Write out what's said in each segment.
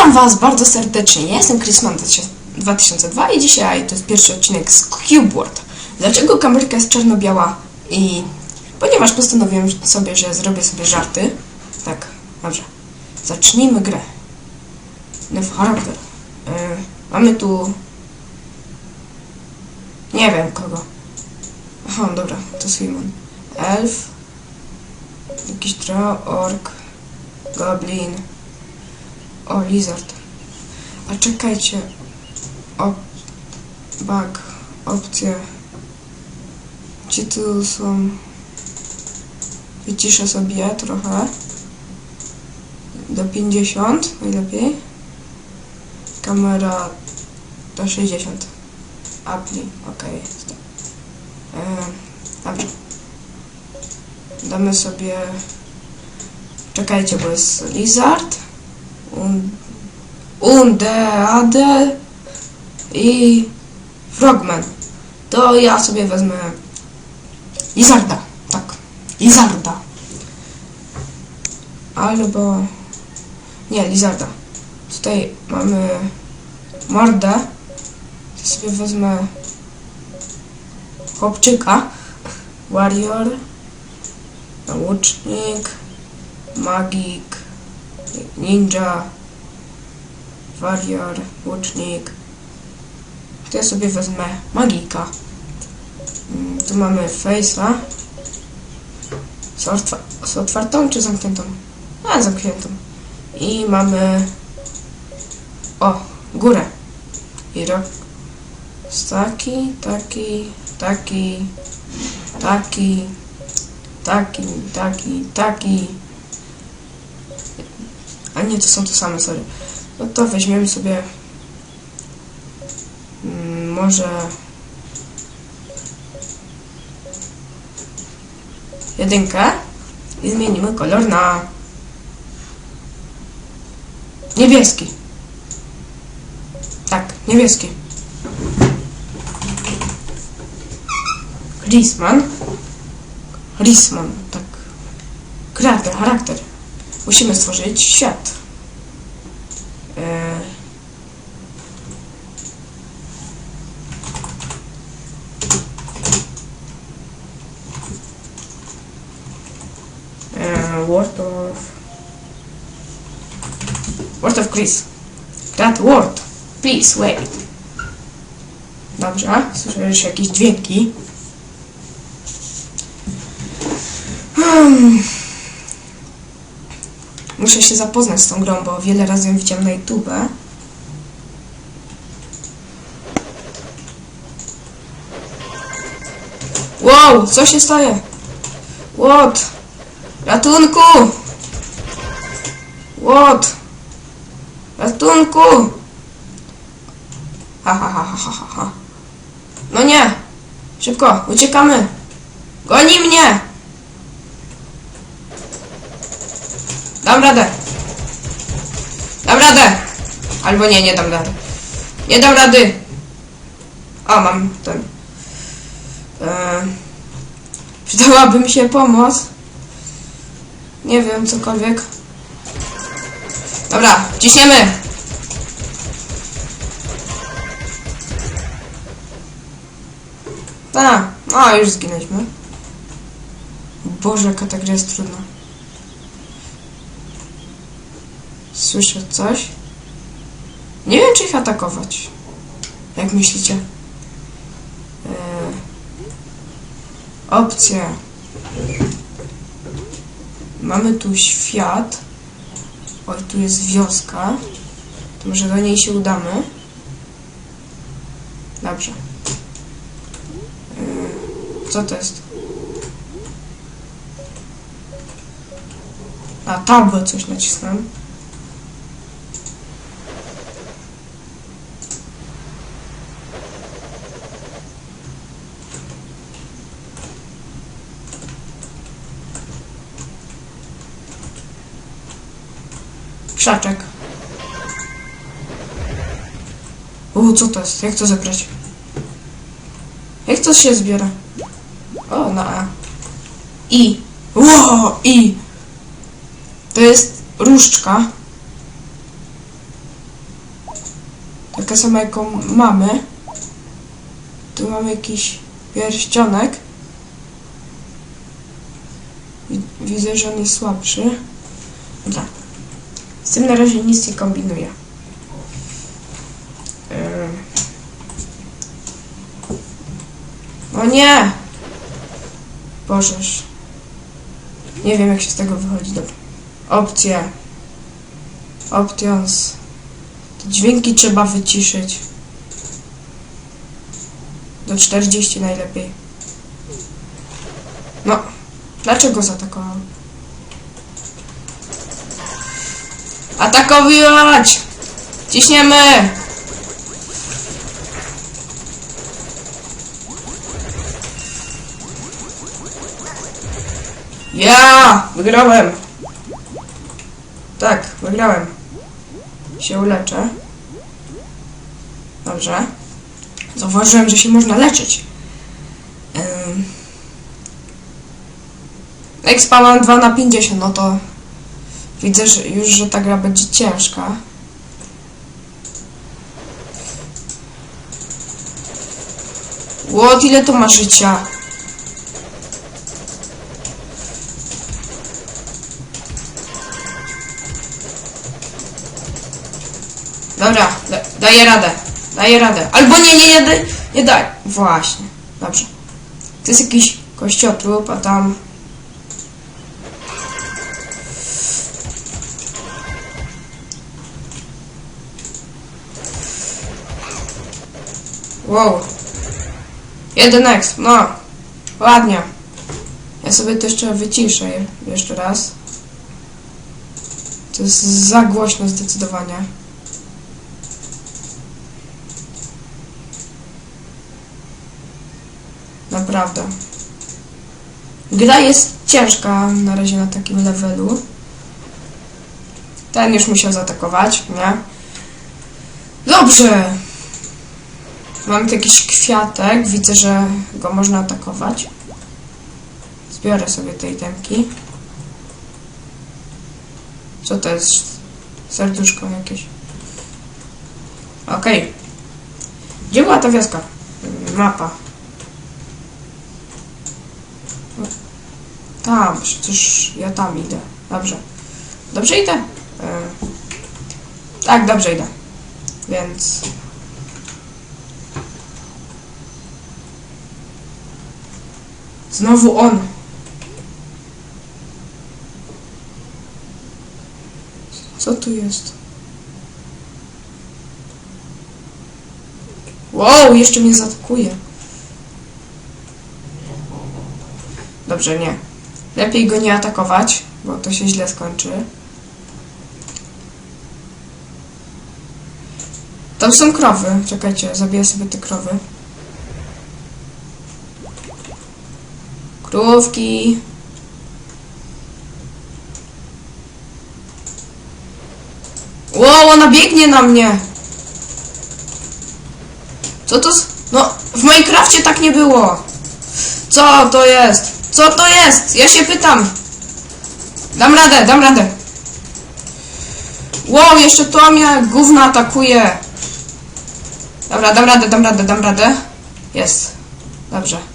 Witam Was bardzo serdecznie. Ja jestem Chrisman 2002 i dzisiaj to jest pierwszy odcinek z Cube World. Dlaczego kamerka jest czarno-biała? I ponieważ postanowiłem sobie, że zrobię sobie żarty. Tak, dobrze. Zacznijmy grę. Nowy charakter. Yy, mamy tu... Nie wiem kogo. Aha, dobra, to Simon. Elf. Jakiś drow, ork. Goblin. O, lizard. A czekajcie. Op... Bug. Opcje. Gdzie tu są... Wyciszę sobie trochę. Do 50 najlepiej. Kamera do 60. Appli, ok. E, dobrze. Damy sobie... Czekajcie, bo jest lizard. Un, Undead i Frogman. To ja sobie wezmę Lizarda. Tak, Lizarda. Albo... Nie, Lizarda. Tutaj mamy mordę. To sobie wezmę chłopczyka. Warrior. Łucznik. Magik ninja, warrior, łucznik. To ja sobie wezmę magika. Mm, Tu mamy face'a. Z, z otwartą czy zamkniętą? A, zamkniętą. I mamy... O, górę. I rok. Taki, taki, taki, taki, taki, taki, taki. A nie, to są te same, sorry. No to weźmiemy sobie mm, może jedynkę i zmienimy kolor na niebieski. Tak, niebieski. Risman. Risman, tak. Charakter, charakter. Musimy stworzyć świat. E, World of... World of Chris. That word. Please wait. Dobrze, słyszę już jakieś dźwięki. Hmm. Muszę się zapoznać z tą grą, bo wiele razy ją widziałem na YouTube. Wow, co się staje? What? Ratunku! What? Ratunku! Ha, ha, ha, ha, ha, ha. No nie! Szybko, uciekamy! Goni mnie! Dam radę. Dam radę. Albo nie, nie dam rady. Nie dam rady. A, mam ten. E, przydałaby mi się pomoc. Nie wiem, cokolwiek. Dobra, ciśniemy. A, a już zginęliśmy. Boże, jaka ta gra jest trudna. Słyszę coś. Nie wiem, czy ich atakować. Jak myślicie? Eee, opcje. Mamy tu świat. Oj, tu jest wioska. To może do niej się udamy. Dobrze. Eee, co to jest? A, tabę coś nacisnąłem. Krzaczek. U, co to jest? Jak to zebrać? Jak to się zbiera? O, na A. I. Ło, I. To jest różdżka. taka sama jaką mamy. Tu mamy jakiś pierścionek. Wi- Widzę, że on jest słabszy. Dobra. Z tym na razie nic nie kombinuję. O nie! Bożeż. Nie wiem, jak się z tego wychodzi. Dobra. Opcje. Options. Te dźwięki trzeba wyciszyć. Do 40 najlepiej. No. Dlaczego zaatakował? Atakować! Ciśniemy! Ja! Wygrałem! Tak, wygrałem. Się uleczę. Dobrze. Zauważyłem, że się można leczyć. Ym. Expa mam 2 na 50, no to widzę że już, że ta gra będzie ciężka. Łot, ile to ma życia? Dobra, da, daję radę. Daję radę. Albo nie, nie, nie, nie daj. Właśnie. Dobrze. To jest jakiś kościotrup, a tam... Wow. Jeden exp, no. Ładnie. Ja sobie to jeszcze wyciszę je- jeszcze raz. To jest za głośno zdecydowanie. Naprawdę. Gra jest ciężka na razie na takim levelu. Ten już musiał zaatakować, nie? Dobrze. Mam tu jakiś kwiatek. Widzę, że go można atakować. Zbiorę sobie tej temki. Co to jest? Serduszko jakieś. Okej. Gdzie była ta wioska? Mapa. Tam, przecież ja tam idę. Dobrze. Dobrze idę? E, tak, dobrze idę. Więc... Znowu on. Co tu jest? Wow, jeszcze mnie zaatakuje. Dobrze, nie. Lepiej go nie atakować, bo to się źle skończy. Tam są krowy. Czekajcie, zabiję sobie te krowy. Krówki. Wow, ona biegnie na mnie! Co to z... No, w Minecrafcie tak nie było! Co to jest? Co to jest? Ja się pytam! Dam radę, dam radę! Wow, jeszcze to mnie gówno atakuje! Dobra, dam radę, dam radę, dam radę. Jest. Dobrze.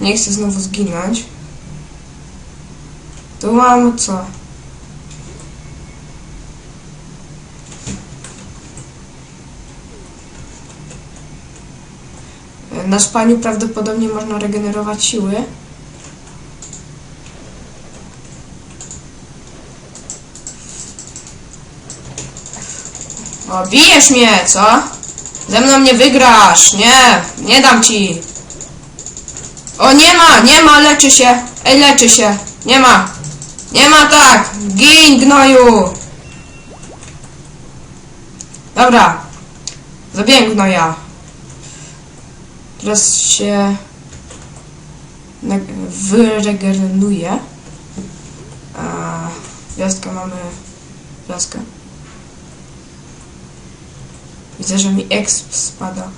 Nie chcę znowu zginąć. Tu mam co? Na spaniu prawdopodobnie można regenerować siły. O, bijesz mnie, co? Ze mną nie wygrasz, nie, nie dam ci. O, nie ma, nie ma, leczy się. Ej, leczy się. Nie ma. Nie ma tak. Gin, gnoju. Dobra. Zabiję gnoja. Teraz się wyregeneruje. Gwiazdkę mamy gwiazdkę. Widzę, że mi exp spada.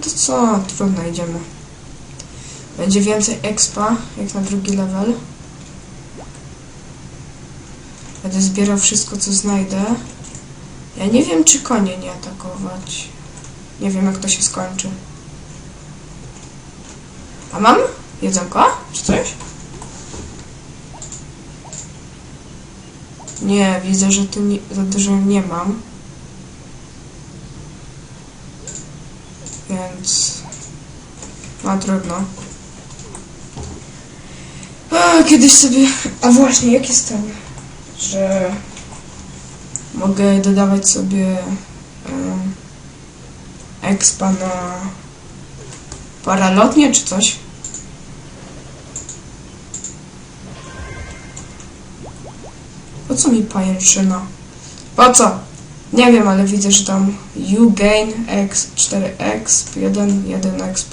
To co? Trudno, idziemy. Będzie więcej expa, jak na drugi level. Będę zbierał wszystko, co znajdę. Ja nie wiem, czy konie nie atakować. Nie wiem, jak to się skończy. A mam jedzonko? Czy coś? Nie, widzę, że tu nie, za dużo nie mam. Więc... No trudno. A, kiedyś sobie... A właśnie, jak jest ten? Że... Mogę dodawać sobie... Um, expa na... Paralotnie czy coś? Po co mi pajęczyna? Po co? Nie wiem, ale widzę, że tam you gain x 4 exp 1 1 exp.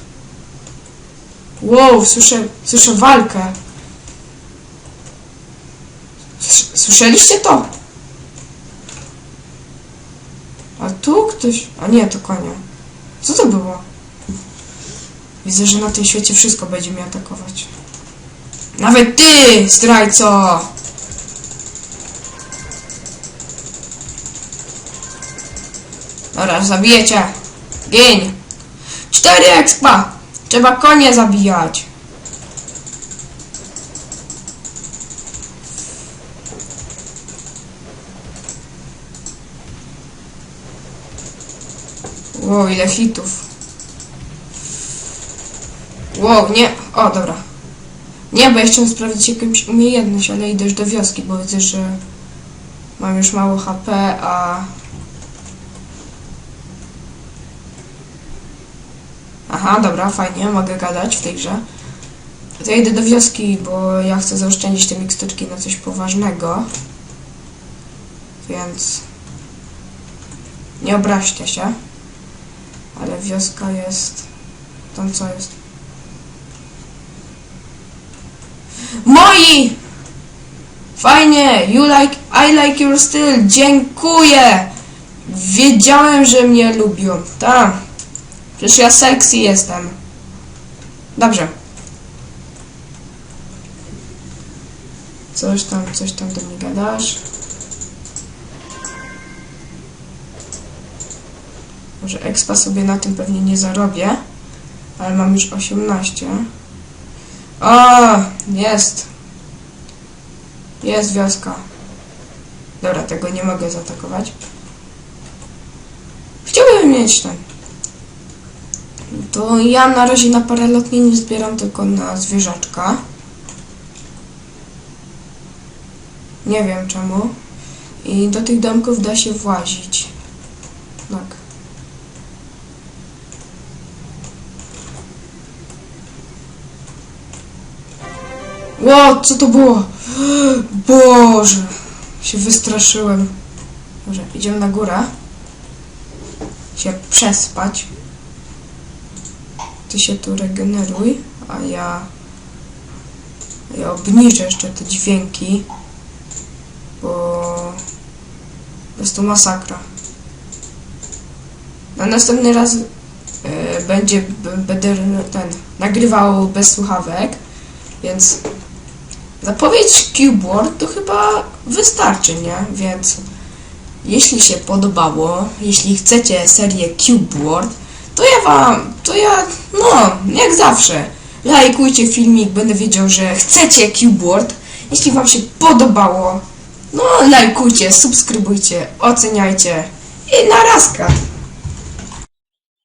Wow, słyszę, słyszę walkę. Słyszeliście to? A tu ktoś... A nie, to konia. Co to było? Widzę, że na tym świecie wszystko będzie mnie atakować. Nawet ty, zdrajco! Dobra, zabijecie. Gień. Cztery expa. Trzeba konie zabijać. Wow, ile hitów. Wow, nie. O, dobra. Nie, bo chciałem sprawdzić jakąś umiejętność, ale idę już do wioski, bo widzę, że mam już mało HP, a Aha, dobra, fajnie, mogę gadać w tej grze. To ja idę do wioski, bo ja chcę zaoszczędzić te miksturki na coś poważnego. Więc... Nie obraźcie się. Ale wioska jest... Tam co jest? Moi! Fajnie! You like... I like your style! Dziękuję! Wiedziałem, że mnie lubią. Tak. Przecież ja sexy jestem. Dobrze. Coś tam, coś tam do mnie gadasz. Może expa sobie na tym pewnie nie zarobię. Ale mam już 18. O, jest. Jest wioska. Dobra, tego nie mogę zaatakować. Chciałbym mieć ten. To ja na razie na paralotnie nie zbieram, tylko na zwierzaczka. Nie wiem czemu. I do tych domków da się włazić. Tak. Ło, co to było? Boże, się wystraszyłem. Może idziemy na górę. Się przespać. Ty się tu regeneruj, a ja... Ja obniżę jeszcze te dźwięki, bo... Jest to masakra. Na następny raz e, będzie, będę ten, nagrywał bez słuchawek, więc zapowiedź Cubeboard to chyba wystarczy, nie? Więc jeśli się podobało, jeśli chcecie serię Cubeboard, to ja wam, to ja, no, jak zawsze, lajkujcie filmik, będę wiedział, że chcecie Cubeboard. Jeśli wam się podobało, no lajkujcie, subskrybujcie, oceniajcie i narazka.